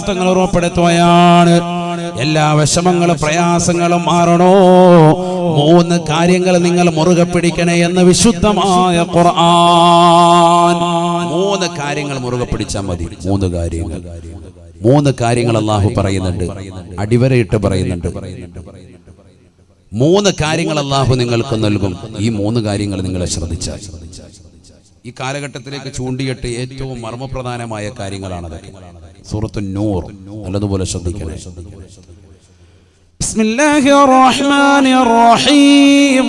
തങ്ങൾ ഉറപ്പെടുത്തുകയാണ്. എല്ലാ വിഷമങ്ങളും പ്രയാസങ്ങളും മാറണോ? മൂന്ന് കാര്യങ്ങൾ നിങ്ങൾ മുറുകെ പിടിക്കണേ എന്ന് വിശുദ്ധമായ ഖുർആൻ. മൂന്ന് കാര്യങ്ങൾ മുറുകെ പിടിച്ചാൽ മതി. മൂന്ന് കാര്യങ്ങൾ. മൂന്ന് കാര്യങ്ങൾ അള്ളാഹു പറയുന്നുണ്ട്. അടിവരയിട്ട് പറയുന്നുണ്ട്. മൂന്ന് കാര്യങ്ങൾ അള്ളാഹു നിങ്ങൾക്ക് നൽകും. ഈ മൂന്ന് കാര്യങ്ങൾ നിങ്ങളെ ശ്രദ്ധിച്ചാൽ ഈ കാലഘട്ടത്തിലേക്ക് ചൂണ്ടിയിട്ട് ഏറ്റവും മർമ്മപ്രധാനമായ കാര്യങ്ങളാണ് സുഹൃത്തു സൂറത്ത് നൂർ നല്ലതുപോലെ ശ്രദ്ധിക്കണേ. ശ്രദ്ധിക്കണേ റഹീം.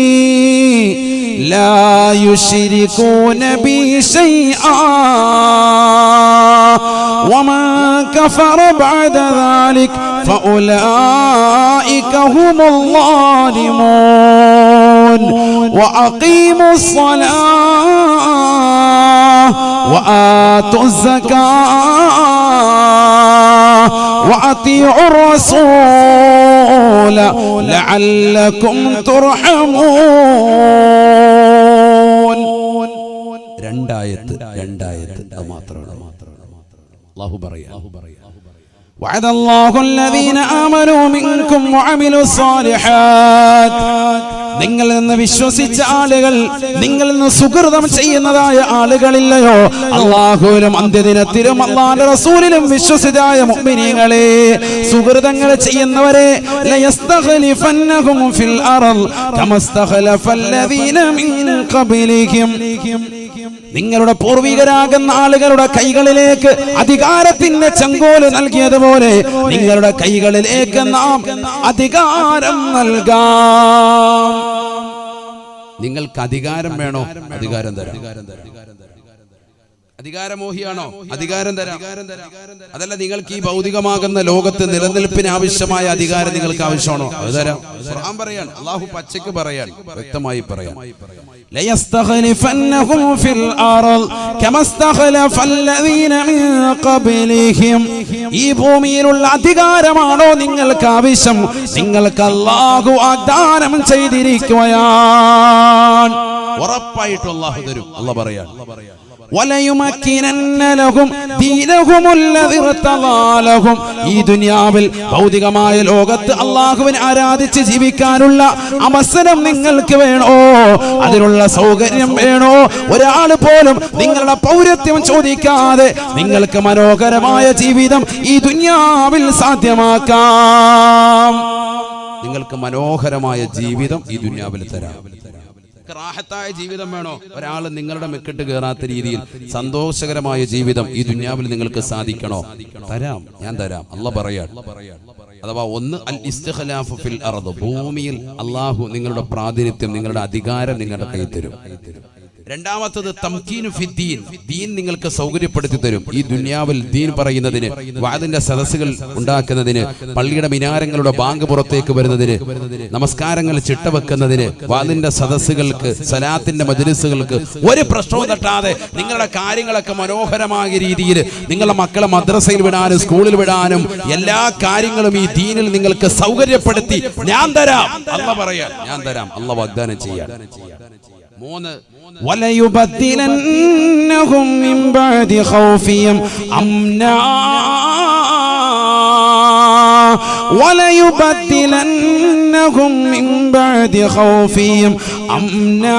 لا يشركون بي شيئا. ومن كفر بعد ذلك فأولئك هم الظالمون. وأقيموا الصلاة وآتوا الزكاة. وأطيعوا الرسول لعلكم ترحمون രണ്ടായത്ത് രണ്ടായത്ത് അത് മാത്രമാണ് അള്ളാഹു പറയാ وعد الله الذين آمنوا منكم وعملوا الصالحات നിങ്ങളിൽ നിന്ന് വിശ്വസിച്ച ആളുകൾ നിങ്ങളിൽ നിന്ന് സുഹൃതം ചെയ്യുന്നതായ ആളുകളില്ലയോ അള്ളാഹുവിലും അന്ത്യദിനത്തിലും അള്ളാന്റെ റസൂലിലും വിശ്വസിതായ മുഅ്മിനീങ്ങളെ സുഹൃതങ്ങൾ ചെയ്യുന്നവരെ ലയസ്തഖലിഫന്നഹും ഫിൽ അർള് കമസ്തഖലഫല്ലദീന മിൻ ഖബലിഹിം നിങ്ങളുടെ പൂർവികരാകുന്ന ആളുകളുടെ കൈകളിലേക്ക് അധികാരത്തിന്റെ ചെങ്കോൽ നൽകിയതുപോലെ നിങ്ങളുടെ കൈകളിലേക്ക് നാം അധികാരം നൽകാം. നിങ്ങൾക്ക് അധികാരം വേണോ? അധികാരം തരാം. അധികാരമോഹിയാണോ അധികാരം തരാം അതല്ല നിങ്ങൾക്ക് ഈ ഭൗതികമാകുന്ന ലോകത്ത് നിലനിൽപ്പിന് ആവശ്യമായ അധികാരം നിങ്ങൾക്ക് ആവശ്യമാണോ അത് തരാം ഖുർആൻ പറയാൻ അള്ളാഹു പച്ചക്ക് പറയാൻ വ്യക്തമായി പറയാൻ ليستخلفنهم في الأرض كما استخلف الذين من قبلهم ഈ ഭൂമിയിലുള്ള അധികാരമാണോ നിങ്ങൾക്ക് ആവശ്യം നിങ്ങൾക്ക് അള്ളാഹു വാഗ്ദാനം ചെയ്തിരിക്കുകയാണ് ഉറപ്പായിട്ടും അള്ളാഹു തരും അല്ല പറയാൻ ഈ ദുനിയാവിൽ ഭൗതികമായ ലോകത്ത് അള്ളാഹുവിനെ ആരാധിച്ച് ജീവിക്കാനുള്ള അവസരം നിങ്ങൾക്ക് വേണോ? അതിനുള്ള സൗകര്യം വേണോ? ഒരാൾ പോലും നിങ്ങളുടെ പൗരത്വം ചോദിക്കാതെ നിങ്ങൾക്ക് മനോഹരമായ ജീവിതം ഈ ദുനിയാവിൽ സാധ്യമാക്കാം. നിങ്ങൾക്ക് മനോഹരമായ ജീവിതം ഈ ദുനിയാവിൽ തരാം. റാഹത്തായ ജീവിതം വേണോ? ഒരാൾ നിങ്ങളുടെ മെക്കിട്ട് കയറാത്ത രീതിയിൽ സന്തോഷകരമായ ജീവിതം ഈ ദുന്യാവിൽ നിങ്ങൾക്ക് സാധിക്കണോ? തരാം ഞാൻ തരാം. അല്ല പറയാൻ. അഥവാ ഒന്ന് അൽ ഫിൽ ഭൂമിയിൽ അള്ളാഹു നിങ്ങളുടെ പ്രാതിനിധ്യം നിങ്ങളുടെ അധികാരം നിങ്ങളുടെ കൈ തരും. രണ്ടാമത്തത് തംകീനു ഫിദ്ദീൻ ദീൻ നിങ്ങൾക്ക് സൗകര്യപ്പെടുത്തി തരും. ഈ ദുന്യാവിൽ ദീൻ പറയുന്നതിന് വാദിന്റെ സദസ്സുകൾ ഉണ്ടാക്കുന്നതിന് പള്ളിയുടെ മിനാരങ്ങളുടെ ബാങ്ക് പുറത്തേക്ക് വരുന്നതിന് നമസ്കാരങ്ങൾ ചിട്ടവെക്കുന്നതിന് വാദിന്റെ സദസ്സുകൾക്ക് സലാത്തിന്റെ മജലിസുകൾക്ക് ഒരു പ്രശ്നവും തട്ടാതെ നിങ്ങളുടെ കാര്യങ്ങളൊക്കെ മനോഹരമായ രീതിയിൽ നിങ്ങളുടെ മക്കളെ മദ്രസയിൽ വിടാനും സ്കൂളിൽ വിടാനും എല്ലാ കാര്യങ്ങളും ഈ ദീനിൽ നിങ്ങൾക്ക് സൗകര്യപ്പെടുത്തി ഞാൻ തരാം. അല്ല പറയാൻ ഞാൻ തരാം. അല്ല വാഗ്ദാനം ചെയ്യാൻ. മൂന്ന് وليبدلنهم من بعد خوفهم أمنا وليبدلنهم من بعد خوفهم أمنا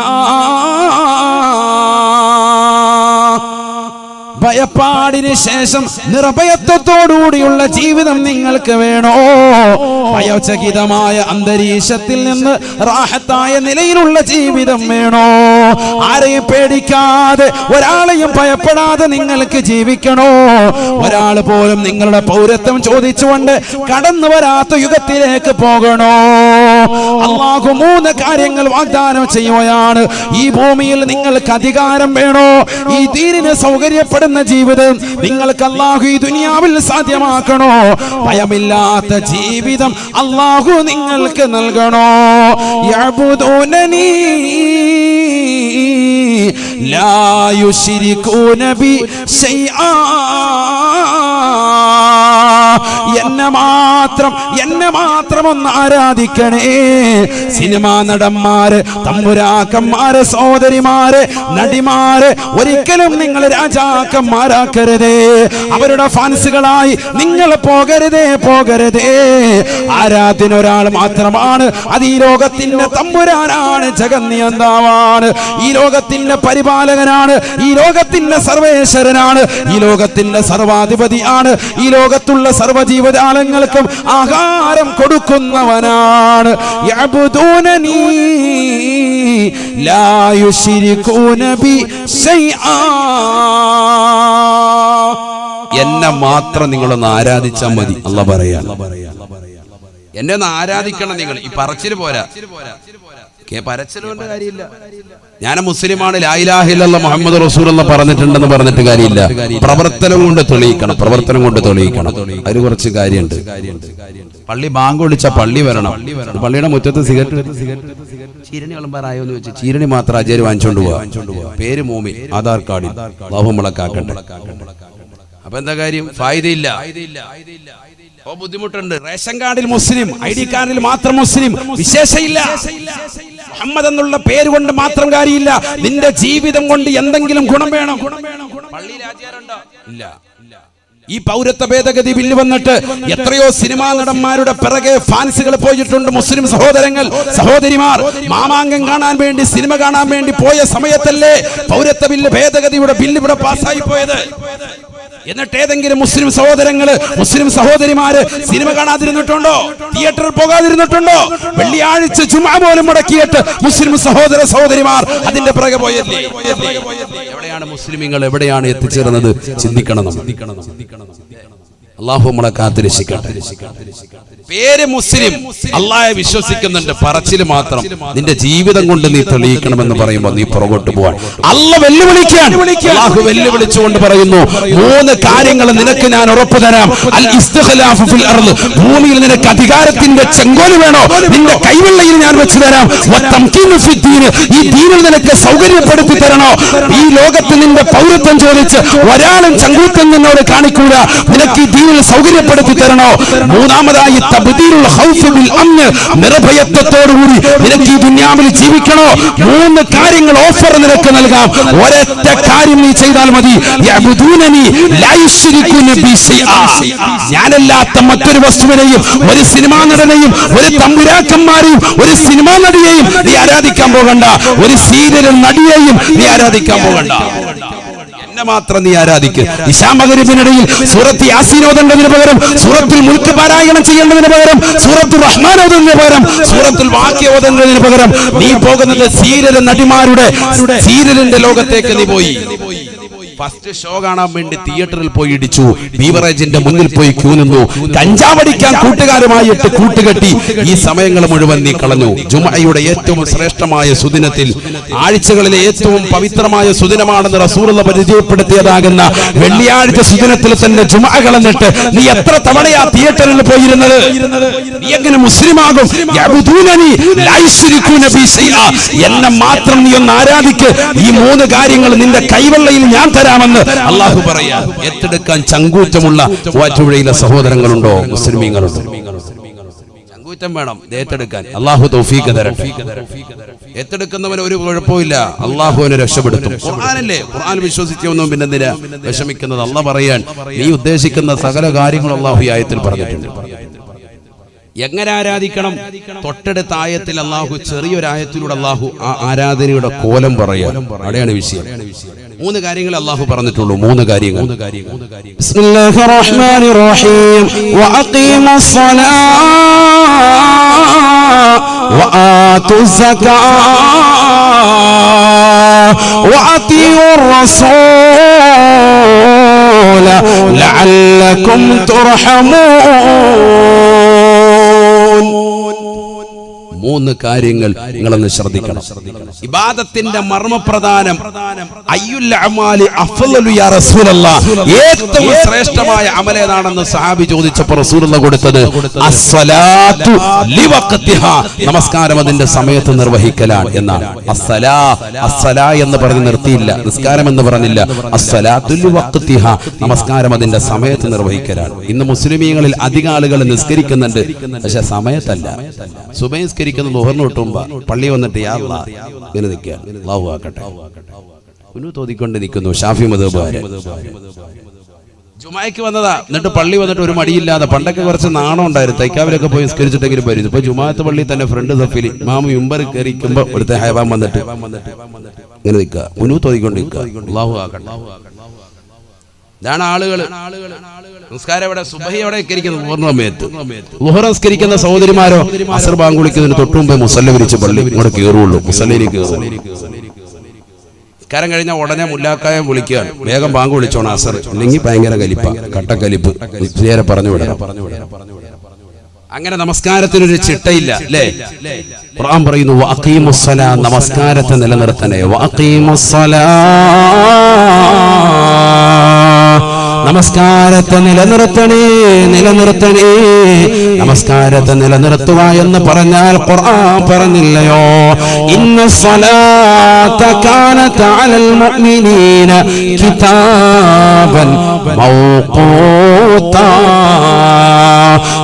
ഭയപ്പാടിന് ശേഷം നിർഭയത്വത്തോടുകൂടിയുള്ള ജീവിതം നിങ്ങൾക്ക് വേണോ? ഭയചകിതമായ അന്തരീക്ഷത്തിൽ നിന്ന് റാഹത്തായ നിലയിലുള്ള ജീവിതം വേണോ? ആരെയും പേടിക്കാതെ ഒരാളെയും ഭയപ്പെടാതെ നിങ്ങൾക്ക് ജീവിക്കണോ? ഒരാൾ പോലും നിങ്ങളുടെ പൗരത്വം ചോദിച്ചുകൊണ്ട് കടന്നു വരാത്ത യുഗത്തിലേക്ക് പോകണോ? അള്ളാഹു മൂന്ന് കാര്യങ്ങൾ വാഗ്ദാനം ചെയ്യുകയാണ്. ഈ ഭൂമിയിൽ നിങ്ങൾക്ക് അധികാരം വേണോ? ഈ തീരിന് സൗകര്യപ്പെടുന്ന ഭയപ്പെടുന്ന ജീവിതം നിങ്ങൾക്ക് അള്ളാഹു ഈ ദുനിയാവിൽ സാധ്യമാക്കണോ? ഭയമില്ലാത്ത ജീവിതം അള്ളാഹു നിങ്ങൾക്ക് നൽകണോ? യഅ്ബുദൂനനീ ലാ യുശ്രികൂന ബി ശൈആ എന്നെ മാത്രം എന്നെ മാത്രം ഒന്ന് ആരാധിക്കണേ. സിനിമാ നടന്മാര് തമ്പുരാക്കന്മാര് സഹോദരിമാര് നടിമാര് ഒരിക്കലും നിങ്ങൾ രാജാക്കന്മാരാക്കരുതേ. അവരുടെ ഫാൻസുകളായി നിങ്ങൾ പോകരുതേ പോകരുതേ. ആരാധന ഒരാൾ മാത്രമാണ് അത് ഈ ലോകത്തിന്റെ തമ്പുരാനാണ് ജഗന്നിയന്താവാണ്. ഈ ലോകത്തിന്റെ പരിപാലകനാണ് ഈ ലോകത്തിന്റെ സർവേശ്വരനാണ് ഈ ലോകത്തിന്റെ സർവാധിപതിയാണ് ഈ ലോകത്തുള്ള സർവജീവജാലങ്ങൾക്കും ആഹാരം കൊടുക്കുന്നവനാണ്. എന്നെ മാത്രം നിങ്ങളൊന്ന് ആരാധിച്ചാൽ മതി. അല്ല പറയാ. എന്നെ ഒന്ന് ആരാധിക്കണം നിങ്ങൾ. ഈ പറച്ചിൽ പോരാ. കേ പരച്ചിൽ കൊണ്ട് കാര്യമില്ല. ഞാൻ മുസ്ലിമാണ്. ലായിലാഹില്ല മുഹമ്മദ് റസൂൽ എന്ന് പറഞ്ഞിട്ടുണ്ടെന്ന് പറഞ്ഞിട്ട് കാര്യമില്ല. പ്രവർത്തനം കൊണ്ട് തെളിയിക്കണം. പ്രവർത്തനം കൊണ്ട് തെളിയിക്കണം. അതിന് കുറച്ച് കാര്യമുണ്ട്. പള്ളി ബാങ്ക് വിളിച്ച പള്ളി വരണം. പള്ളിയുടെ മുറ്റത്ത് സിഗരറ്റ് ചീരണി വിളമ്പാറായോ എന്ന് വെച്ച് ചീരണി മാത്രം അജയർ വാങ്ങിച്ചോണ്ട് പോവാ. പേര് മോമി ആധാർ കാർഡിൽ. ലാഭമുളക്കാക്കട്ടെ അപ്പൊ എന്താ കാര്യം? ഫായിദയില്ല. ഓ ബുദ്ധിമുട്ടുണ്ട്. റേഷൻ കാർഡിൽ മുസ്ലിം ഐ ഡി കാർഡിൽ മാത്രം മുസ്ലിം വിശേഷയില്ല. മുഹമ്മദ് എന്നുള്ള പേര് കൊണ്ട് മാത്രം കാര്യമില്ല. നിന്റെ ജീവിതം കൊണ്ട് എന്തെങ്കിലും ഗുണം വേണം. ഇല്ല. ഈ പൗരത്വ ഭേദഗതി ബില്ല് വന്നിട്ട് എത്രയോ സിനിമാ നടന്മാരുടെ പിറകെ ഫാൻസുകൾ പോയിട്ടുണ്ട്. മുസ്ലിം സഹോദരങ്ങൾ സഹോദരിമാർ മാമാങ്കം കാണാൻ വേണ്ടി സിനിമ കാണാൻ വേണ്ടി പോയ സമയത്തല്ലേ പൗരത്വ ബില്ല് ഭേദഗതിയുടെ ബില്ല് ഇവിടെ പാസ്സായി പോയത്? എന്നിട്ട് ഏതെങ്കിലും മുസ്ലിം സഹോദരങ്ങൾ മുസ്ലിം സഹോദരിമാര് സിനിമ കാണാതിരുന്നിട്ടുണ്ടോ? തിയേറ്ററിൽ പോകാതിരുന്നിട്ടുണ്ടോ? വെള്ളിയാഴ്ച ചുമ പോലും മുടക്കിയിട്ട് മുസ്ലിം സഹോദര സഹോദരിമാർ അതിന്റെ പിറകെ പോയല്ലേ? എവിടെയാണ് മുസ്ലിമീങ്ങൾ? എവിടെയാണ് എത്തിച്ചേർന്നത്? ചിന്തിക്കണം നമ്മൾ. അള്ളാഹു നമ്മളെ കാത്തിരക്ഷിക്കട്ടെ. പേര് മുസ്ലിം. അള്ളാഹെ വിശ്വസിക്കുന്നുണ്ട്. പറച്ചിൽ മാത്രം. നിന്റെ ജീവിതം കൊണ്ട് നീ തെളിയിക്കണമെന്ന് പറയുമ്പോൾ നീ പുറകോട്ട് പോവാൻ. അല്ല വെല്ലുവിളിക്കാൻ. അള്ളാഹു വെല്ലുവിളിച്ചുകൊണ്ട് പറയുന്നു മൂന്ന് കാര്യങ്ങൾ നിനക്ക് ഞാൻ ഉറപ്പു തരാം. അൽ ഇസ്തിഖ്ലാഫു ഫിൽ അർൾ ഭൂമിയിൽ നിനക്ക് അധികാരത്തിന്റെ ചെങ്കോൽ വേണോ? നിന്റെ കൈവെള്ളയിൽ ഞാൻ വെച്ചു തരാം. വത്തംകീനു ഫി. ഈ ദീനിൽ നിനക്ക് സൗകര്യപ്പെടുത്തി തരണോ? ഈ ലോകത്ത് നിന്റെ പൗരത്വം ചോദിച്ച് ഒരാളും ചങ്കൂറ്റം നിന്നോട് കാണിക്കൂല. നിനക്ക് ഈ ദീനിൽ സൗകര്യപ്പെടുത്തി തരണോ? മൂന്നാമതായി നിർഭയത്വത്തോടുകൂടി നിനക്ക് ഈ ദുനിയാവിൽ ജീവിക്കണോ? മൂന്ന് കാര്യങ്ങൾ ഓഫർ നിനക്ക് നൽകാം. ഒരൊറ്റ കാര്യം നീ ചെയ്താൽ മതി. ഞാനല്ലാത്ത മറ്റൊരു വസ്തുവിനെയും ഒരു സിനിമാ നടനെയും ഒരു തമ്പുരാക്കന്മാരെയും ഒരു സിനിമാ നടിയെയും നീ ആരാധിക്കാൻ പോകണ്ട. ഒരു സീരിയൽ നടിയെയും നീ ആരാധിക്കാൻ പോകണ്ട. എന്നെ മാത്രം നീ ആരാധിക്കും. ഇശാമകരിപ്പിനിടയിൽ സൂറത്ത് യാസീൻ ഓതേണ്ടതിന് പകരം സൂറത്തിൽ മുൽക്ക് പാരായണം ചെയ്യേണ്ടതിന് പകരം സൂറത്തുൽ റഹ്മാൻ ഓതുന്നതിന് പകരം സൂറത്തുൽ വാക്യ ഓതുന്നതിന് പകരം നീ പോകുന്നത് സീരര നടിമാരുടെ സീരലിന്റെ ലോകത്തേക്ക് നീ പോയി. ഫസ്റ്റ് ഷോ കാണാൻ വേണ്ടി തിയേറ്ററിൽ പോയി ഇടിച്ചു. ബീവറേജിന്റെ മുന്നിൽ പോയി ക്യൂ നിന്നു. കഞ്ചാവടിക്കാൻ കൂട്ടുകാരുമായിട്ട് കൂട്ടുകെട്ടി. ഈ സമയങ്ങൾ മുഴുവൻ നീ കളഞ്ഞു. ജുമയുടെ ഏറ്റവും ശ്രേഷ്ഠമായ സുദിനത്തിൽ ആഴ്ചകളിലെ ഏറ്റവും പവിത്രമായ സുദിനമാണെന്ന് റസൂറുള്ള പരിചയപ്പെടുത്തിയതാകുന്ന വെള്ളിയാഴ്ച സുദിനത്തിൽ തന്നെ ജുമ കളഞ്ഞിട്ട് നീ എത്ര തവണയാ തിയേറ്ററിൽ പോയിരുന്നത്? നീ എങ്ങനെ മുസ്ലിമാകും. എന്നെ മാത്രം നീ ഒന്ന് ആരാധിക്ക്. ഈ മൂന്ന് കാര്യങ്ങൾ നിന്റെ കൈവെള്ളയിൽ ഞാൻ തരാമെന്ന് അള്ളാഹു പറയാ. ഏറ്റെടുക്കാൻ ചങ്കൂറ്റമുള്ള വാറ്റുപുഴയിലെ സഹോദരങ്ങളുണ്ടോ? മുസ്ലിമീങ്ങളുണ്ടോ? ചങ്കൂറ്റം വേണം. ഏറ്റെടുക്കാൻ. അള്ളാഹു തൗഫീഖ് തരട്ടെ. ഏറ്റെടുക്കുന്നവന് ഒരു കുഴപ്പമില്ല അള്ളാഹുവിനെ രക്ഷപ്പെടുത്തും. ഖുർആനല്ലേ? ഖുർആൻ വിശ്വസിച്ചൊന്നും പിന്നെ എന്തിനാ വിഷമിക്കുന്നത് അല്ല പറയാൻ. നീ ഉദ്ദേശിക്കുന്ന സകല കാര്യങ്ങളും അള്ളാഹു ആയത്തിൽ പറഞ്ഞിട്ടുണ്ട്. എങ്ങനെ ആരാധിക്കണം? തൊട്ടടുത്ത ആയത്തിൽ അള്ളാഹു ചെറിയൊരു ആയത്തിലൂടെ അള്ളാഹു ആ ആരാധനയുടെ കോലം പറയാം അവിടെയാണ് വിഷയം. മൂന്ന് കാര്യങ്ങൾ അള്ളാഹു പറഞ്ഞിട്ടുള്ളൂ മൂന്ന് കാര്യങ്ങൾ بسم الله الرحمن الرحيم وأقيموا الصلاة وآتوا الزكاة وأطيعوا الرسول لعلكم ترحمون മൂന്ന് കാര്യങ്ങൾ നിങ്ങളൊന്ന് ശ്രദ്ധിക്കണം. ഇബാദത്തിന്റെ മർമ്മപ്രധാനം ഏറ്റവും ശ്രേഷ്ഠമായ അമലേതാണെന്ന് സഹാബി ചോദിച്ചപ്പോൾ റസൂലുള്ള കൊടുത്തത് നമസ്കാരം അതിന്റെ സമയത്ത് നിർവഹിക്കലാണ് എന്നാണ്. അസ്സലാ അസ്സലാ എന്ന് പറഞ്ഞ് നിർത്തിയില്ല. നിസ്കാരം എന്ന് പറഞ്ഞില്ല. നമസ്കാരം അതിന്റെ സമയത്ത് നിർവഹിക്കലാണ്. ഇന്ന് മുസ്ലിമീങ്ങളിൽ അധിക ആളുകൾ നിസ്കരിക്കുന്നുണ്ട്. പക്ഷെ സമയത്തല്ല. സുബഹിസ്കരിക്കുന്ന ലുഹറിന് കിട്ടുമ്പോ പള്ളി വന്നിട്ട് യാ അല്ലാ ഇങ്ങനെ നിൽക്കുകയാണ് അള്ളാഹു ആക്കട്ടെ. ഉന്നു തോതിക്കൊണ്ട് നിൽക്കുന്നു ഷാഫി മതബാര് ജുമായ്ക്ക് വന്നതാ. എന്നിട്ട് പള്ളി വന്നിട്ട് ഒരു മടിയില്ലാതെ പണ്ടൊക്കെ കുറച്ച് നാണം ഉണ്ടായിരുന്നു. തൈക്കാവിലൊക്കെ പോയി നിസ്കരിച്ചിട്ടെങ്കിലും വരും ഇപ്പൊ ജുമാത്ത് പള്ളി തന്നെ ഫ്രണ്ട് സഫിൽ മാമ ഇമ്പർ കയറിക്കുമ്പോ ഒരുത്തെ ഹൈവാൻ വന്നിട്ട് ഇങ്ങനെ നിൽക്കുക ഉന്നു തോതിക്കൊണ്ട് നിൽക്കുക അള്ളാഹു ആക്കട്ടെ. ഇതാണ് ആളുകൾ നമസ്കാരം ഇവിടെ സുബഹി പൂർണ സമയത്ത് സഹോദരിമാരോ? അസർ ബാങ്ക് വിളിക്കുന്നതിന് തൊട്ടു മുമ്പേ മുസല്ല വിരിച്ച് പള്ളി ഇങ്ങോട്ട് കയറുള്ളൂ മുസല്ലയിലേക്ക് കയറുള്ളൂ കാരം കഴിഞ്ഞാൽ ഉടനെ മുല്ലാക്കായ വിളിക്കുകയാണ്. വേഗം ബാങ്ക് വിളിച്ചോണം അസർ. അല്ലെങ്കിൽ ഭയങ്കര കലിപ്പ. കട്ടക്കലിപ്പ് നേരെ പറഞ്ഞു വിടണം. അങ്ങനെ നമസ്കാരത്തിനൊരു ചിട്ടയില്ല അല്ലേ? ഖുർആൻ പറയുന്നു വഖീമുസ്സലാ നമസ്കാരത്തെ നിലനിർത്തണേ. വഅഖീമുസ്സലാ. നമസ്കാരത്തെ നിലനിർത്തണേ നിലനിർത്തണേ. നമസ്കാരത്തെ നിലനിർത്തുക എന്ന് പറഞ്ഞാൽ ഖുർആൻ പറഞ്ഞില്ലയോ? ഇന്ന സ്വലാത്ത കാനത അലൽ മുഅ്മിനീന കിതാബൻ മൗഖൂതാ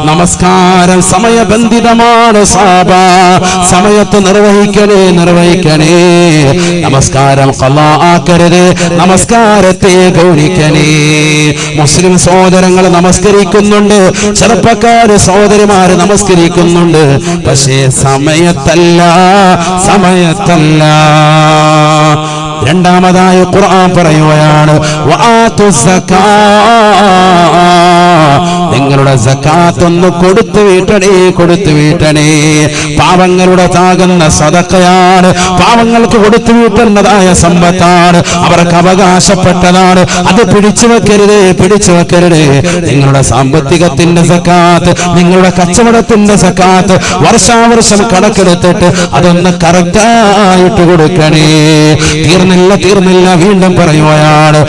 നമസ്കാരം. സമയബന്ധിതമാണ് സാബ. സമയത്ത് നിർവഹിക്കണേ നിർവഹിക്കണേ. നമസ്കാരം കലാ ആക്കരുത്. നമസ്കാരത്തെ ഗൗനിക്കണേ മുസ്ലിം സഹോദരങ്ങൾ നമസ്കരിക്കുന്നുണ്ട്. ചെറുപ്പക്കാര് സഹോദരിമാര് നമസ്കരിക്കുന്നുണ്ട്. പക്ഷേ സമയത്തല്ല സമയത്തല്ല. രണ്ടാമതായി ഖുർആൻ പറയുകയാണ് നിങ്ങളുടെ സക്കാത്ത് ഒന്ന് കൊടുത്തു വീട്ടണേ കൊടുത്തു വീട്ടണേ. പാവങ്ങളുടെ താകുന്ന സതക്കയാണ്. പാവങ്ങൾക്ക് കൊടുത്തു വീട്ടുന്നതായ സമ്പത്താണ്. അവർക്ക് അവകാശപ്പെട്ടതാണ്. അത് പിടിച്ചു വെക്കരുതേ പിടിച്ചു വെക്കരുതേ. നിങ്ങളുടെ സാമ്പത്തികത്തിന്റെ സക്കാത്ത് നിങ്ങളുടെ കച്ചവടത്തിന്റെ സക്കാത്ത് വർഷാവർഷം കണക്കെടുത്തിട്ട് അതൊന്ന് കറക്റ്റായിട്ട് കൊടുക്കണേ. തീർന്നില്ല തീർന്നില്ല വീണ്ടും പറയുകയാണ്.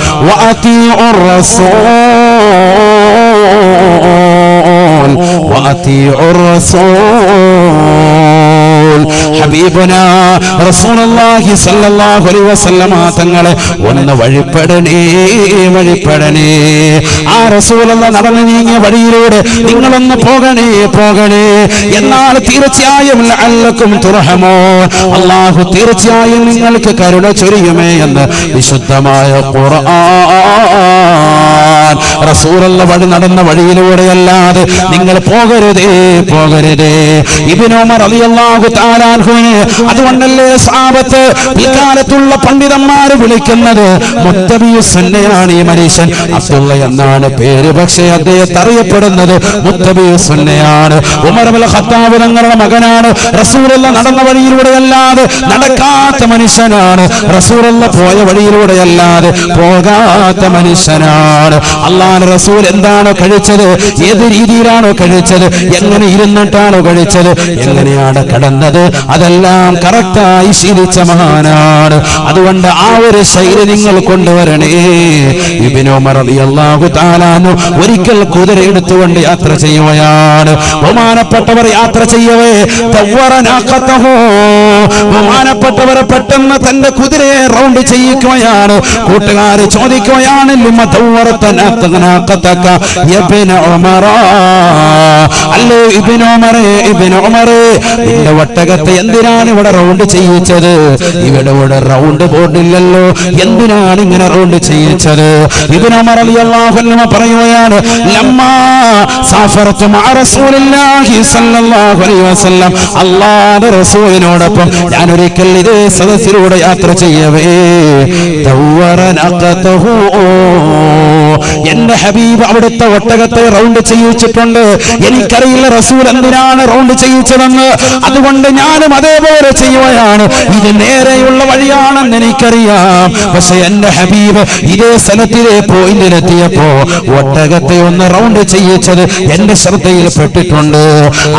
വഅതീഉർ റസൂൽ വഅതീഉർ റസൂൽ ഹബീബുന റസൂലുള്ളാഹി സ്വല്ലല്ലാഹു അലൈഹി വസല്ലമ തങ്ങളെ ഒന്ന് വഴിപ്പെടണേ വഴിപ്പെടണേ. ആ റസൂലുള്ള നടന്നു നീങ്ങിയ വഴിയിലൂടെ നിങ്ങളൊന്ന് പോകണേ പോകണേ. എന്നാൽ തീർച്ചയായും അല്ലക്കും തുറഹമോ അള്ളാഹു തീർച്ചയായും നിങ്ങൾക്ക് കരുണ ചൊരിയുമേ എന്ന് വിശുദ്ധമായ ഖുർആൻ റസൂലുള്ള വഴി നടന്ന വഴിയിലൂടെയല്ലാതെ നിങ്ങൾ പോകരുതേ പോകരുതേ. ഇബിനോമർ അലിയല്ലാഹു താലാൻഹുവിനെ അതുകൊണ്ടല്ലേ സാപത്ത് പിൽക്കാലത്തുള്ള പണ്ഡിതന്മാര് വിളിക്കുന്നത്? മുത്തബിയു സുന്നയാണ് ഈ മനുഷ്യൻ. അബ്ദുള്ള എന്നാണ് പേര്. പക്ഷേ അദ്ദേഹത്തെ അറിയപ്പെടുന്നത് മുത്തബിയു സുന്നയാണ്. ഉമർമൽ ഖത്താബ് തങ്ങളുടെ മകനാണ്. റസൂലുള്ള നടന്ന വഴിയിലൂടെയല്ലാതെ നടക്കാത്ത മനുഷ്യനാണ്. റസൂലുള്ള പോയ വഴിയിലൂടെയല്ലാതെ പോകാത്ത മനുഷ്യനാണ്. അള്ളാഹ് റസൂൽ എന്താണോ കഴിച്ചത് ഏത് രീതിയിലാണോ കഴിച്ചത് എങ്ങനെ ഇരുന്നിട്ടാണോ കഴിച്ചത് എങ്ങനെയാണ് കടന്നത് അതെല്ലാം കറക്റ്റായി ശീലിച്ച മഹാനാണ്. അതുകൊണ്ട് ആ ഒരു ശൈലി നിങ്ങൾ കൊണ്ടുവരണേ. അള്ളാഹു താലാനു ഒരിക്കൽ കുതിര എടുത്തുകൊണ്ട് യാത്ര ചെയ്യുകയാണ്. ബഹുമാനപ്പെട്ടവർ യാത്ര ചെയ്യവേ. ബഹുമാനപ്പെട്ടവർ പെട്ടെന്ന് തന്റെ കുതിരയെ റൗണ്ട് ചെയ്യിക്കുകയാണ്. കൂട്ടുകാർ ചോദിക്കുകയാണ് ഉമറ അല്ലേ ഇബ്നു ഉമറേ ഇബ്നു ഉമറേ നിന്റെ ഒട്ടകത്തെ എന്തിനാണ് ഇവിടെ റൗണ്ട് ചെയ്യിച്ചത്? ഇവിടെ ഇവിടെ റൗണ്ട് ബോർഡില്ലല്ലോ എന്തിനാണ് ഇങ്ങനെ റൗണ്ട് ചെയ്യിച്ചത്? ഇബ്നു ഉമർ പറയുകയാണ് റസൂലിനോടൊപ്പം ഞാൻ ഇതേ സദസ്സിലൂടെ യാത്ര ചെയ്യവേ. തവ്വറനഖതഹു എന്റെ ഹബീബ് അവിടുത്തെ ഒട്ടകത്തെ റൗണ്ട് ചെയ്യിച്ചിട്ടുണ്ട്. എനിക്കറിയില്ല റസൂൽ എന്തിനാണ് റൗണ്ട് ചെയ്യിച്ചതെന്ന്. അതുകൊണ്ട് ഞാനും അതേപോലെ ചെയ്യുകയാണ്. ഇത് നേരെയുള്ള വഴിയാണെന്ന് എനിക്കറിയാം. പക്ഷെ എന്റെ ഹബീബ് ഇതേ സ്ഥലത്തിലെ പോയിന്റിലെത്തിയപ്പോ ഒട്ടകത്തെ ഒന്ന് റൗണ്ട് ചെയ്യിച്ചത് എന്റെ ശ്രദ്ധയിൽ പെട്ടിട്ടുണ്ട്.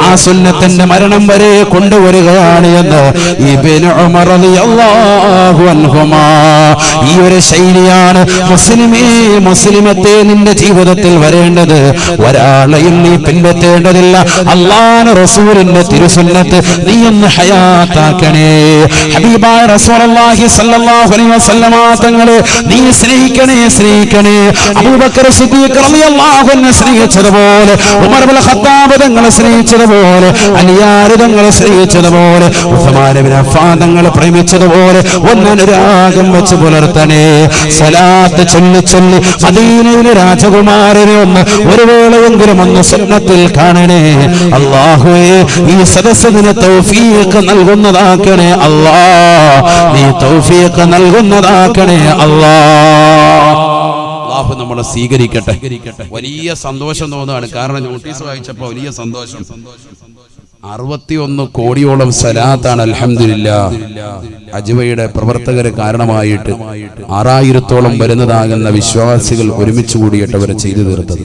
ആ സുന്നത്തിന്റെ മരണം വരെ കൊണ്ടുവരികയാണ് എന്ന് ഈ ഒരു ശൈലിയാണ് മുസ്ലിമേ മുസ്ലിമത്തെ നിന്റെ ജീവിതത്തിൽ വരേണ്ടത്. ഒരാളെയും നീ പിൻപറ്റേണ്ടതില്ല അള്ളാന റസൂലിന്റെ തിരുസുന്നത്ത് നീ ഒന്ന് ഹയാത്താക്കണേ. ഹബീബായ റസൂലുള്ളാഹി സ്വല്ലല്ലാഹു അലൈഹി വസല്ലമ തങ്ങളെ നീ സ്നേഹിക്കണേ സ്നേഹിക്കണേ. അബൂബക്കർ സിദ്ദീഖ് റളിയല്ലാഹു അൻഹു സ്നേഹിച്ചതുപോലെ ഉമർ ഇബ്നു ഖത്താബ് തങ്ങളെ സ്നേഹിച്ചതുപോലെ അലിയാർ തങ്ങളെ സ്നേഹിച്ചതുപോലെ ഉസ്മാൻ ഇബ്നു അഫ്ഫാൻ തങ്ങളെ പ്രേമിച്ചതുപോലെ ഒന്നനുരാഗം വെച്ച് പുലർത്തണേ. സലാത്ത് ചൊല്ലി ചൊല്ലി മദീനയിലെ രാജകുമാരനെ ഒന്ന് ഒരു വേളയെങ്കിലും ഒന്ന് സ്വപ്നത്തിൽ കാണണേ. അള്ളാഹുവേ ഈ സദസ്സിന് തൗഫീഖ് നൽകുന്നതാക്കണേ. അല്ലാ നീ തൗഫീഖ് നൽകുന്നതാക്കണേ. അള്ളാഹു നമ്മളെ സ്വീകരിക്കട്ടെ. വലിയ സന്തോഷം തോന്നുകയാണ്. കാരണം നോട്ടീസ് വായിച്ചപ്പോ വലിയ സന്തോഷം സന്തോഷം. അറുപത്തിയൊന്ന് കോടിയോളം സലാത്താണ് അലഹമില്ല അജ്വയുടെ പ്രവർത്തകര് കാരണമായിട്ട് ആറായിരത്തോളം വരുന്നതാകുന്ന വിശ്വാസികൾ ഒരുമിച്ച് കൂടിയിട്ട് അവരെ ചെയ്തു തീർത്തത്.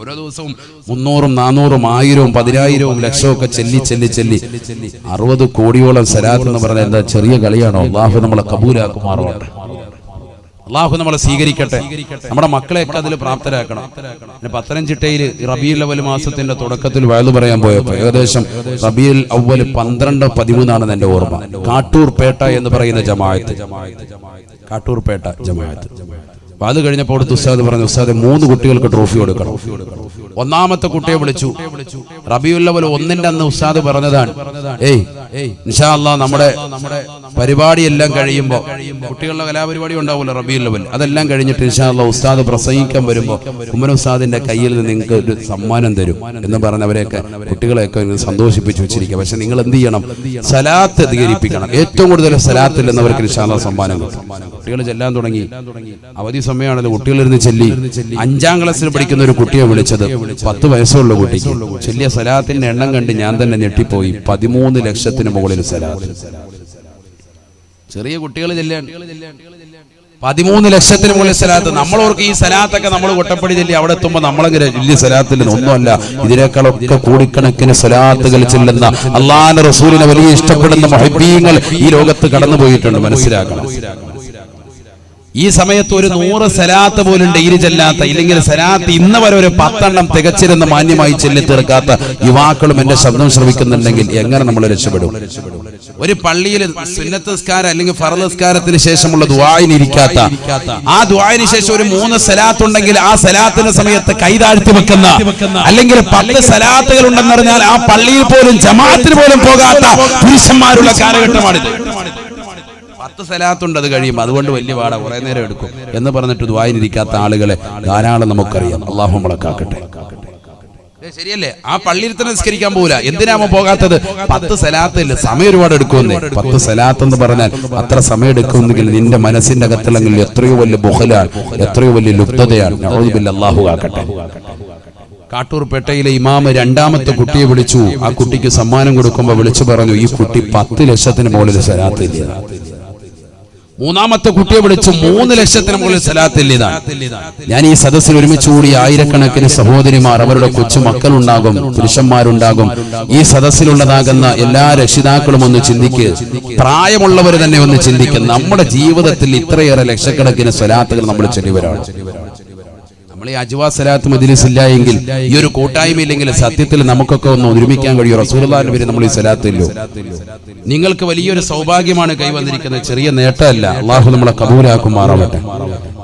ഓരോ ദിവസവും മുന്നൂറും നാനൂറും ആയിരവും പതിനായിരവും ലക്ഷവും ഒക്കെ ചെല്ലി ചെല്ലി ചെല്ലി അറുപത് കോടിയോളം സലാത്ത് എന്ന് പറഞ്ഞാൽ എന്താ ചെറിയ കളിയാണോ? അള്ളാഹു നമ്മളെ കബൂലാക്കുമാറോട്ടെ അള്ളാഹു നമ്മളെ സ്വീകരിക്കട്ടെ. നമ്മുടെ മക്കളെയൊക്കെ അതിൽ പ്രാപ്തരാക്കണം. പിന്നെ പത്തനംതിട്ടയിൽ റബീൽ അവൽ മാസത്തിന്റെ തുടക്കത്തിൽ വയലു പറയാൻ പോയപ്പോൾ ഏകദേശം റബിയിൽ അവൽ പന്ത്രണ്ട് പതിമൂന്നാണ് എന്റെ ഓർമ്മ. കാട്ടൂർ പേട്ട എന്ന് പറയുന്ന ജമായത്ത് കാട്ടൂർ പേട്ട ജമായത്ത് അപ്പൊ അത് കഴിഞ്ഞപ്പോൾ ഉസ്താദ് പറഞ്ഞു ഉസ്താദ് മൂന്ന് കുട്ടികൾക്ക് ട്രോഫി കൊടുക്കണം. ഒന്നാമത്തെ കുട്ടിയെ വിളിച്ചു. റബിയുല്ലവൽ ഒന്നിന്റെ അന്ന് ഉസ്താദ് പറഞ്ഞതാണ്. ഏയ് ഇൻഷാ അല്ലാ നമ്മുടെ നമ്മുടെ പരിപാടി എല്ലാം കഴിയുമ്പോൾ കുട്ടികളുടെ കലാപരിപാടി ഉണ്ടാവുമല്ലോ ലെവൽ അതെല്ലാം കഴിഞ്ഞിട്ട് ഇൻഷാ അല്ലാ ഉസ്താദ് പ്രസംഗിക്കാൻ വരുമ്പോൾ ഉമ്മൻ ഉസ്താദിന്റെ കയ്യിൽ നിന്ന് നിങ്ങൾക്ക് ഒരു സമ്മാനം തരും എന്ന് പറഞ്ഞവരെയൊക്കെ കുട്ടികളെയൊക്കെ സന്തോഷിപ്പിച്ചു വെച്ചിരിക്കുക. പക്ഷെ നിങ്ങൾ എന്ത് ചെയ്യണം? സലാത്ത് അധികരിപ്പിക്കണം. ഏറ്റവും കൂടുതൽ സലാത്തിൽ എന്നവർക്ക് ഇൻഷാ അല്ലാ സമ്മാനം കിട്ടും. കുട്ടികൾ ചെല്ലാൻ തുടങ്ങി. അവധി സമയമാണല്ലോ. കുട്ടികളിരുന്ന് ചെല്ലി. അഞ്ചാം ക്ലാസ്സിൽ പഠിക്കുന്ന ഒരു കുട്ടിയെ വിളിച്ചത്. പത്ത് വയസ്സുള്ള കുട്ടിക്ക്. ചെല്ലിയ സലാത്തിന്റെ എണ്ണം കണ്ട് ഞാൻ തന്നെ ഞെട്ടിപ്പോയി. പതിമൂന്ന് ലക്ഷത്തിന് മുകളിൽ സലാത്ത്. ചെറിയ കുട്ടികൾ ചെല്ലാണ് പതിമൂന്ന് ലക്ഷത്തിന് മുകളിൽ സലാത്ത്. നമ്മളോർക്ക് ഈ സലാത്തൊക്കെ നമ്മൾ കൊട്ടപ്പടി ചെല്ലി അവിടെ എത്തുമ്പോൾ നമ്മളങ്ങനെ വലിയ സലാത്തിൽ ഒന്നുമല്ല ഇതിനേക്കാളൊക്കെ കോടിക്കണക്കിന് സലാത്തുകൾ ചെല്ലുന്ന അള്ളാഹാന്റെ റസൂലിനെ വലിയ ഇഷ്ടപ്പെടുന്ന മഹബീങ്ങൾ ഈ ലോകത്ത് കടന്നു പോയിട്ടുണ്ട് മനസ്സിലാക്കണം. ഈ സമയത്ത് ഒരു നൂറ് സലാത്ത് പോലും ഡെയിലി ചെല്ലാത്ത ഇല്ലെങ്കിൽ സലാത്ത് ഇന്ന് വരെ ഒരു പത്തെണ്ണം തികച്ചിരുന്ന് മാന്യമായി ചെല്ലി തീർക്കാത്ത യുവാക്കളും എന്റെ ശബ്ദം ശ്രമിക്കുന്നുണ്ടെങ്കിൽ എങ്ങനെ നമ്മൾ രക്ഷപ്പെടും? ഒരു പള്ളിയിൽ സുന്നത്ത് നിസ്കാരം അല്ലെങ്കിൽ ഫറദ് നിസ്കാരത്തിന് ശേഷമുള്ള ദുആയിന് ഇരിക്കാത്ത ആ ദുആയിന് ശേഷം ഒരു മൂന്ന് സലാത്ത് ഉണ്ടെങ്കിൽ ആ സലാത്തിന്റെ സമയത്ത് കൈതാഴ്ത്തി വെക്കുന്ന അല്ലെങ്കിൽ പത്ത് സലാത്തുകൾ ഉണ്ടെന്ന് പറഞ്ഞാൽ ആ പള്ളിയിൽ പോലും ജമാഅത്തിന് പോലും പോകാത്ത പുരുഷന്മാരുള്ള കാലഘട്ടമാണിത്. പത്ത് സ്ഥലത്തുണ്ട് അത് കഴിയും. അതുകൊണ്ട് വലിയ പാട കുറെ നേരം എടുക്കും. എന്ന് പറഞ്ഞിട്ട് വായിരിക്കാത്ത ആളുകളെ ധാരാളം നമുക്കറിയാം. അള്ളാഹു നമ്മളെ കാക്കട്ടെ. ശരിയല്ലേ? ആ പള്ളിയിൽ തന്നെ നിസ്കരിക്കാൻ പോകില്ല എന്തിനാമോ പോകാത്തത്? പത്ത് സലാത്തില്ല സമയം ഒരുപാട് എടുക്കുമെന്ന്. പത്ത് സലാത്ത് എന്ന് പറഞ്ഞാൽ അത്ര സമയം എടുക്കുമെന്നെങ്കിൽ നിന്റെ മനസ്സിന്റെ അകത്തില്ലെങ്കിൽ എത്രയോ വലിയ ബുഹലാണ് എത്രയോ വലിയ ലുപ്തതയാണ്. അള്ളാഹു ആക്കട്ടെ കാട്ടൂർ പേട്ടയിലെ ഇമാമ് രണ്ടാമത്തെ കുട്ടിയെ വിളിച്ചു. ആ കുട്ടിക്ക് സമ്മാനം കൊടുക്കുമ്പോൾ വിളിച്ചു പറഞ്ഞു ഈ കുട്ടി പത്ത് ലക്ഷത്തിന് മുകളിൽ സലാത്തില്ല മൂന്നാമത്തെ കുട്ടിയെ വിളിച്ചു മൂന്ന് ലക്ഷത്തിന് മുകളിൽ സലാത്തില്ല ഞാൻ ഈ സദസ്സിൽ ഒരുമിച്ച് കൂടി ആയിരക്കണക്കിന് സഹോദരിമാർ അവരുടെ കൊച്ചു മക്കളുണ്ടാകും പുരുഷന്മാരുണ്ടാകും. ഈ സദസ്സിലുള്ളതാകുന്ന എല്ലാ രക്ഷിതാക്കളും ഒന്ന് ചിന്തിക്ക്. പ്രായമുള്ളവർ തന്നെ ഒന്ന് ചിന്തിക്കും. നമ്മുടെ ജീവിതത്തിൽ ഇത്രയേറെ ലക്ഷക്കണക്കിന് സ്വലാത്തുകൾ നമ്മൾ ചെല്ലിവരാണ് നമ്മൾ ഈ അജ്വാ സലാത്ത് മജ്ലിസ് ഇല്ല എങ്കിൽ ഈ ഒരു കൂട്ടായ്മ ഇല്ലെങ്കിൽ സത്യത്തിൽ നമുക്കൊക്കെ ഒന്ന് ഒരുമിക്കാൻ കഴിയും. റസൂലുള്ളാഹിന്റെ പേര് നമ്മൾ ഈ സലാത്തില്ലോ നിങ്ങൾക്ക് വലിയൊരു സൗഭാഗ്യമാണ് കൈവന്നിരിക്കുന്നത് ചെറിയ നേട്ടമല്ല. അള്ളാഹു നമ്മളെ കബൂലാക്കുമാറാവട്ടെ.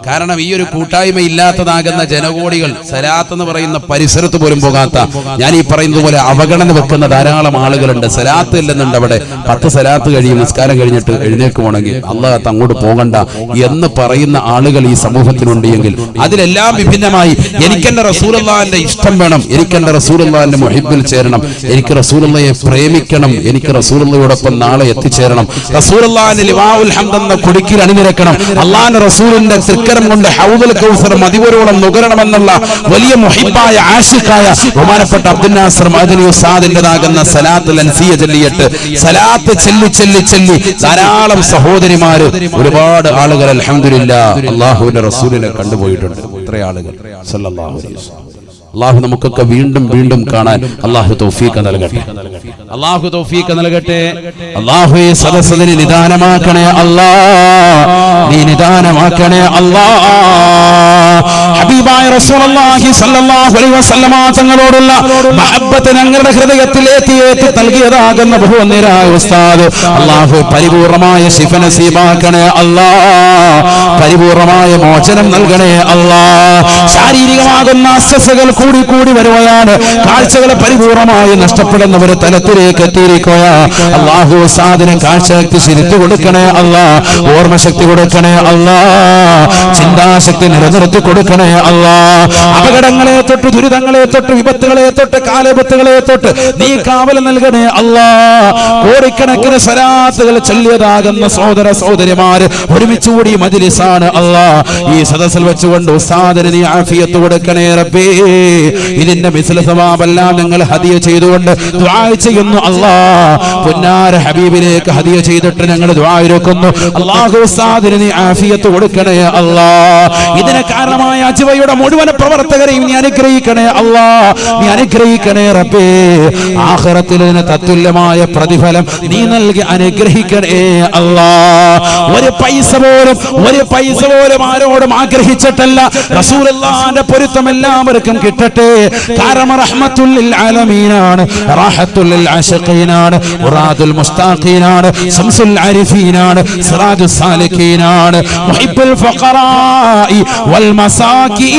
കാരണം ഈ ഒരു കൂട്ടായ്മ ഇല്ലാത്തതാകുന്ന ജനകോടികൾ സലാത്ത് എന്ന് പറയുന്ന പരിസരത്ത് പോലും പോകാത്ത ഞാൻ ഈ പറയുന്നത് പോലെ അവഗണന വെക്കുന്ന ധാരാളം ആളുകളുണ്ട്. സലാത്ത് ഇല്ലെന്നുണ്ട് അവിടെ. പത്ത് സലാത്ത് കഴിയും നിസ്കാരം കഴിഞ്ഞിട്ട് എഴുന്നേൽക്കുവാണെങ്കിൽ അള്ളാഹത്ത് അങ്ങോട്ട് പോകണ്ട എന്ന് പറയുന്ന ആളുകൾ ഈ സമൂഹത്തിനുണ്ട് എങ്കിൽ അതിലെല്ലാം വിഭിന്നമായി. എനിക്കെന്റെ റസൂലുള്ളാഹിന്റെ ഇഷ്ടം വേണം. എനിക്കെന്റെ റസൂലുള്ളാഹിന്റെ മുഹിബിൽ ചേരണം. എനിക്ക് റസൂലുള്ളയെ പ്രേമിക്കണം. എനിക്ക് റസൂലുള്ളയോടൊപ്പം നാളെ എത്തിച്ചേരണം. റസൂലുള്ളാഹിന്റെ ലിവാഉൽ അണിനിരക്കണം. അള്ളാഹിന്റെ റസൂലിന്റെ തൃക്കര സ്നേഹം കൊണ്ട് ഹൗദുൽ കൗസർ മതിവരോളം നുകരണമെന്നുള്ള വലിയ മുഹിബായ ആഷിഖായ ബഹുമാനപ്പെട്ട അബ്ദുൽ നാസർ മദനി ഉസ്താദിന്റെതാകുന്ന സലാത്തുൽ ലൻസിയ ചൊല്ലിയിട്ട് സലാത്ത് ചെല്ലി ചെല്ലി ചെല്ലി ധാരാളം സഹോദരിമാര് ഒരുപാട് ആളുകൾ അൽഹംദുലില്ലാ അള്ളാഹുവിന്റെ റസൂലിനെ കണ്ടുപോയിട്ടുണ്ട്. ഇത്ര ആളുകൾ സല്ലല്ലാഹു അലൈഹി വസല്ലം. അള്ളാഹു നമുക്കൊക്കെ വീണ്ടും വീണ്ടും കാണാൻ അള്ളാഹു തൗഫീഖ് നൽകട്ടെ. അള്ളാഹു തൗഫീഖ് നൽകട്ടെ. അള്ളാഹു ഈ നിദാനമാക്കണേ അല്ലാ. നീ നിദാനമാക്കണേ അല്ലാ. ഹബീബായ റസൂലുള്ളാഹി സ്വല്ലല്ലാഹു അലൈഹി വസല്ലമ തങ്ങളോടുള്ള മഹബ്ബത്ത് ഞങ്ങളുടെ ഹൃദയത്തിൽ ഏറ്റി നൽകിയതാകുന്ന ബഹുവന്നിരായ ഉസ്താദ്. അള്ളാഹു പരിപൂർണമായ ശിഫ നസീബാക്കണേ അല്ലാ. പരിപൂർണമായ മോചനം നൽകണേ അല്ലാ. ശാരീരികമാകുന്ന അസ്വസ്ഥകൾ കൂടി കൂടി വരുകയാണ്. കാഴ്ചകൾ പരിപൂർണമായി നഷ്ടപ്പെടുന്ന ഒരു തലത്തിലേക്ക് എത്തിയിരിക്കുക അള്ളാഹു സാധനം കാഴ്ചശക്തി ശരിത്തു കൊടുക്കണേ അല്ല. ഓർമ്മശക്തി കൊടുക്കണേ അല്ല. ചിന്താശക്തി നിലനിർത്തി കൊടുക്കണേ അല്ല. അപകടങ്ങളെ തൊട്ട് ദുരിതങ്ങളെ തൊട്ട് വിപത്തുകളെ തൊട്ട് കാലപത്തുകളെ തൊട്ട് നീ കാവൽ നൽകണേ അല്ല. കോടിക്കണക്കിന് സ്വരാത്തുകൾ ചൊല്ലിയതാകുന്ന സഹോദര സഹോദരിമാര് ഒരുമിച്ച് കൂടി മജിലിസാണ് അള്ളാ ഈ സദസ്സിൽ വെച്ചുകൊണ്ട് ഉസ്താദിന് നീ ആഫിയത്ത് കൊടുക്കണേ റബ്ബേ. ഇതിന്റെ മിസ്ല സ്വഭാവമെല്ലാം നിങ്ങൾ ഹദിയ ചെയ്തുകൊണ്ട് ചെയ്യുന്നു അള്ളാ. പുന്നാര ഹബീബിലേക്ക് ഹദിയ ചെയ്തിട്ട് ഞങ്ങൾ ദുആ അള്ളാഹു ഉസ്താദിന് നീ ആഫിയത്ത് കൊടുക്കണേ അള്ളാ. ഇതിന് കാരണമായ അജുവയുടെ മുഴുവൻ പ്രവർത്തകരെയും നീ അനുഗ്രഹിക്കണേ അള്ളാ. നീ അനുഗ്രഹിക്കണേ റബ്ബേ. ആഖിറത്തിൽ ഇതിന് തത്തുല്യമായ പ്രതിഫലം നീ നൽകി അനുഗ്രഹിക്കണേ അള്ളാ. ഒരു പൈസ പോലും ഒരു പൈസ പോലും ആരോടും ആഗ്രഹിച്ചിട്ടല്ല. റസൂലുള്ളാഹിന്റെ പൊരുത്തം എല്ലാവർക്കും കിട്ടട്ടെ. കാരണം റഹ്മത്തുൽ ആലമീനാണ്. റാഹത്തുൽ ആശിഖീനാണ്. മുറാദുൽ മുസ്താഖീനാണ്. സംസുൽ ആരിഫീനാണ് സിറാജുസ് സാലിഖീനാണ്. മുഹിബ്ബുൽ ഫഖറാഇ വൽ മസാകീൻ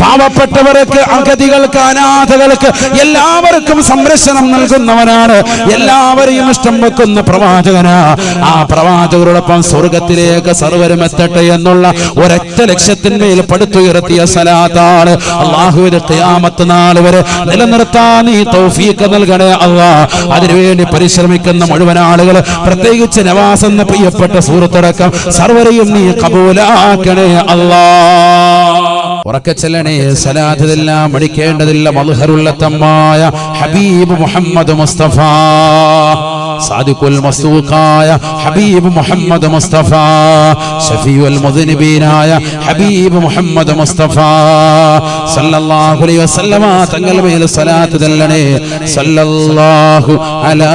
പാവപ്പെട്ടവർക്ക് അഗതികൾക്ക് അനാഥകൾക്ക് എല്ലാവർക്കും സംരക്ഷണം നൽകുന്നവനാണ്. എല്ലാവരെയും ഇഷ്ടം വെക്കുന്ന പ്രവാചകനാ. ആ പ്രവാചകരോടൊപ്പം സ്വർഗത്തിലേക്ക് സർവരും എത്തട്ടെ എന്നുള്ള ഒരൊറ്റ ലക്ഷ്യത്തിന്മേൽ പടുത്തുയർത്തിയ സലാത്താണ്. അള്ളാഹുവിന്റെ ക്യാമത്ത് നാൾ വരെ നിലനിർത്താൻ ഈ തൗഫീഖ് നൽകണേ അള്ളാ. അതിനുവേണ്ടി പരിശ്രമിക്കുന്ന മുഴുവൻ ആളുകൾ പ്രത്യേകിച്ച് നവാസ് എന്ന പ്രിയപ്പെട്ട സുഹൃത്തടക്കം സർവരെയും നീ കബൂലാക്കണേ അള്ളാ. ഉറക്കെ ചെല്ലണേ സലാഥിതെല്ലാം മടിക്കേണ്ടതില്ല മധുഹറുള്ള തമ്മായ ഹബീബ് മുഹമ്മദ് മുസ്തഫ. സാദിഖുൽ മസ്തൂഖായ ഹബീബ് മുഹമ്മദ് മുസ്തഫ ഷഫീഉൽ മുദ്നിബീനായ ഹബീബ് മുഹമ്മദ് മുസ്തഫ. സല്ലല്ലാഹു അലൈഹി വസല്ലമ തങ്ങൾ മേൽ സലാത്ത് തല്ലണേ. സല്ലല്ലാഹു അലാ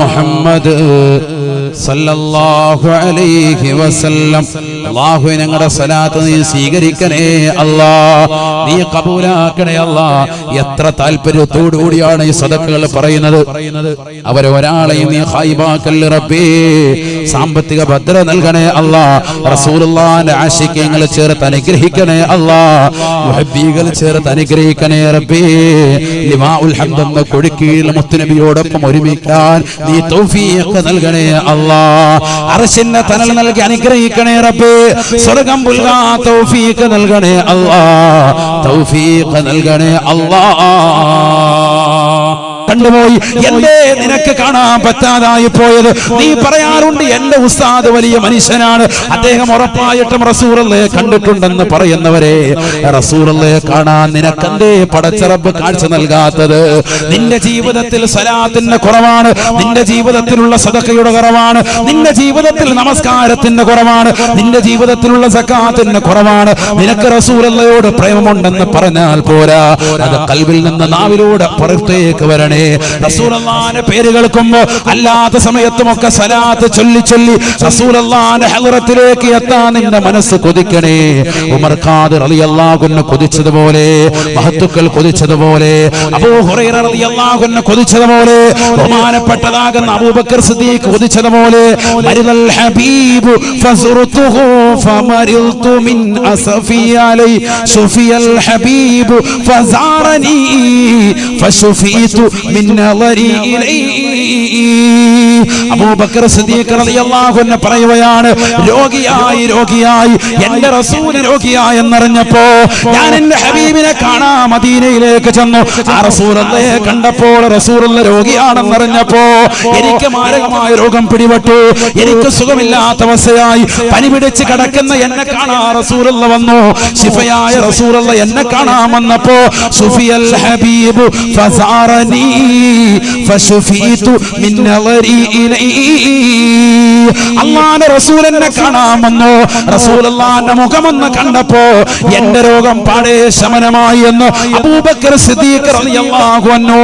മുഹമ്മദ്. സല്ലല്ലാഹു അലൈഹി വസല്ലം. ഞങ്ങളുടെ സലാത്ത് നീ സ്വീകരിക്കണേ നീ കബൂലാക്കണേ എത്ര താല്പര്യത്തോടു കൂടിയാണ് ഈ സദക്കുകൾ പറയുന്നത്. അവരെ ഒരാളെയും നീ ഹായിബാക്കല്ല റബ്ബേ. സാമ്പത്തിക ഭദ്ര നൽകണേ അല്ലാ. ചേർത്ത് അനുഗ്രഹിക്കണേ അല്ലാ. ചേർത്ത് അനുഗ്രഹിക്കണേ റബ്ബേ. എന്ന കൊടിക്കീഴിൽ മുത്തുനബിയോടൊപ്പം ഒരുമിക്കാൻ നീ തൗഫീഖ് നൽകണേ അർശിന്റെ തണൽ നൽകി അനുഗ്രഹിക്കണേ റബ്ബേ. സ്വർഗം പുൽകാ തൗഫീഖ് നൽകണേ അല്ലാ തൗഫീഖ് നൽകണേ അല്ലാ കണ്ടുപോയി. എന്തേ നിനക്ക് കാണാൻ പറ്റാതായി പോയത്? നീ പറയാറുണ്ട് എന്റെ ഉസ്താദ് വലിയ മനുഷ്യനാണ്. അദ്ദേഹം ഉറപ്പായിട്ടും റസൂറല്ലേ കണ്ടിട്ടുണ്ടെന്ന് പറയുന്നവരെ. റസൂറല്ലേ കാണാൻ നിനക്കെന്തേ പടച്ചിറപ്പ് കാഴ്ച നൽകാത്തത്? നിന്റെ ജീവിതത്തിൽ സലാത്തിന്റെ കുറവാണ്. നിന്റെ ജീവിതത്തിലുള്ള സദക്കയുടെ കുറവാണ്. നിന്റെ ജീവിതത്തിൽ നമസ്കാരത്തിന്റെ കുറവാണ്. നിന്റെ ജീവിതത്തിലുള്ള സക്കാത്തിന്റെ കുറവാണ്. നിനക്ക് റസൂലല്ലയോട് പ്രേമമുണ്ടെന്ന് പറഞ്ഞാൽ പോരാ. അത് കൽവിൽ നിന്ന് നാവിലൂടെ പുറത്തേക്ക് വരണേ. റസൂലല്ലാന്റെ പേര് കേൾക്കുമ്പോ അല്ലാത്ത സമയത്തുമൊക്കെ സലാത്ത് ചൊല്ലി ചൊല്ലി റസൂലല്ലാന്റെ ഹലറത്തിലേക്ക് എത്താൻ നിന്റെ മനസ്സ് കൊതിക്കണേ. ഉമർ ഖാദർ അലിയല്ലാഹുന്ന് കൊതിച്ചതുപോലെ മഹത്തുക്കൾ കൊതിച്ചതുപോലെ അബൂ ഹുറൈറ റളിയല്ലാഹുന്ന് കൊതിച്ചതുപോലെ ബഹുമാനപ്പെട്ടതാകുന്ന അബൂബക്കർ സിദ്ദീഖ് കൊതിച്ചതുപോലെ മരിദൽ ഹബീബ് ഫസുർതുഹു ഫമരിൽതു മിൻ അസഫി അലൈ സുഫിയൽ ഹബീബ് ഫസാറനി ഫസുഫീതു അബൂബക്കർ സിദ്ദീഖ് റളിയല്ലാഹു പറയുകയാണ് രോഗിയായി രോഗിയായി എന്റെ റസൂൽ രോഗിയായി എന്നറിഞ്ഞപ്പോ ഞാൻ എന്റെ ഹബീബിനെ കാണാ മദീനയിലേക്ക് ചെന്നു. ആ റസൂലയെ കണ്ടപ്പോൾ റസൂലുള്ള രോഗിയാണെന്നറിഞ്ഞപ്പോ എനിക്ക് മാരകമായ രോഗം പിടിപെട്ടു. എനിക്ക് സുഖമില്ലാത്ത അവസ്ഥയായി. പനി പിടിച്ച് കിടക്കുന്ന എന്നെ കാണാ റസൂലുള്ള വന്നു. ശിഫയായ റസൂലുള്ള എന്നെ കാണാൻ വന്നപ്പോ സുഫിയൽ ഹബീബ് ഫസാറനി ഫശുഫീതു മിൻ നളരി അള്ളാന്റെ റസൂൽ എന്നെ കാണാൻ വന്നു റസൂൽ അള്ളാന്റെ മുഖമൊന്ന് കണ്ടപ്പോ എന്റെ രോഗം പാടേ ശമനമായി എന്ന് അബൂബക്കർ സിദ്ദീഖ് റളിയല്ലാഹു അൻഹു